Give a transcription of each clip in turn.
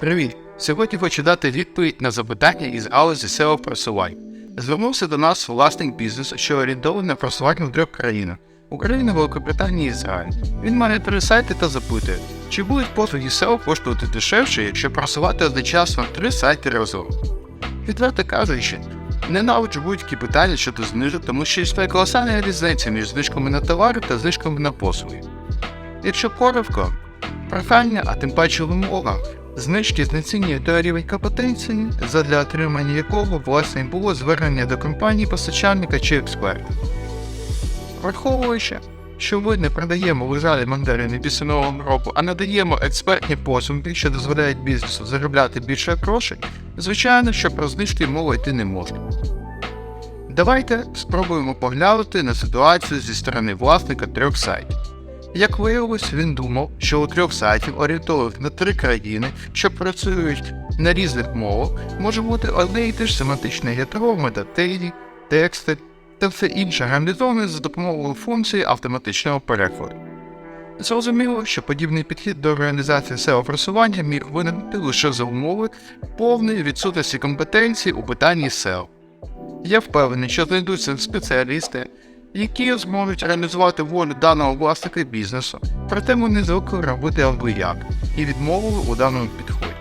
Привіт! Сьогодні хочу дати відповідь на запитання із галузі SEO просувань. Звернувся до нас власник бізнесу, що орієнтований на просування в трьох країнах: Україна, Великобританія і Ізраїль. Він має три сайти та запитує, чи будуть послуги SEO коштувати дешевше, якщо просувати одночасно три сайти разом. Відверто кажучи, ненавиджу будь-які питання щодо знижок, тому що існує колосальна різниця між знижками на товари та знижками на послуги. Якщо коротко, прохання, а тим паче вимога, знижки знецінює той рівень компетенції, задля отримання якого власне було звернення до компанії постачальника чи експерта. Враховуючи, що ми не продаємо лежалі мандарини бісенового року, а надаємо експертні послуги, що дозволяють бізнесу заробляти більше грошей, звичайно, що про знижки мова йти не може. Давайте спробуємо поглянути на ситуацію зі сторони власника трьох сайтів. Як виявилось, він думав, що у трьох сайтів, орієнтованих на три країни, що працюють на різних мовах, може бути одне і те ж семантичне ядро, метатейні, тексти та все інше реалізоване за допомогою функції автоматичного перекладу. Зрозуміло, що подібний підхід до реалізації SEO-просування міг виникнути лише за умови повної відсутності компетенції у питанні SEO. Я впевнений, що знайдуться спеціалісти, які зможуть реалізувати волю даного власника бізнесу, проте вони звикли робити як і відмовили у даному підході.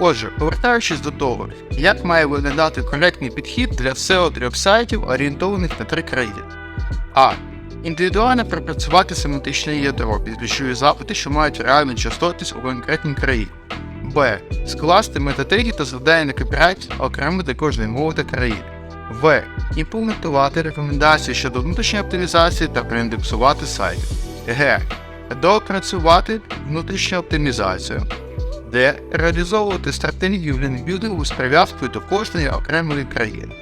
Отже, повертаючись до того, як має виглядати коректний підхід для SEO трьох сайтів, орієнтованих на три країни. А. Індивідуально пропрацювати семантичне ядро під ключові запити, що мають реальну частотність у конкретній країні. Б. Скласти метатеги та завдання на копірайт окремо для кожної мови та країни. В. Імплементувати рекомендації щодо внутрішньої оптимізації та проіндексувати сайт. Г. Доопрацювати внутрішню оптимізацію. Д. Реалізовувати стратегію лінкбілдингу з прив'язкою до кожної окремої країни.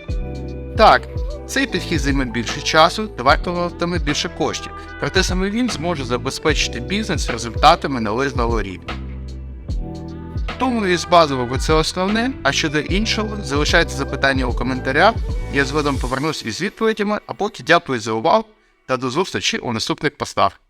Так, цей підхід займе більше часу та вартуватиме більше коштів, проте саме він зможе забезпечити бізнес результатами належного рівня. Тому із базового це основне, а щодо іншого, залишайте запитання у коментарях, я згодом повернусь із відповідями, а поки дякую за увагу та до зустрічі у наступних постах.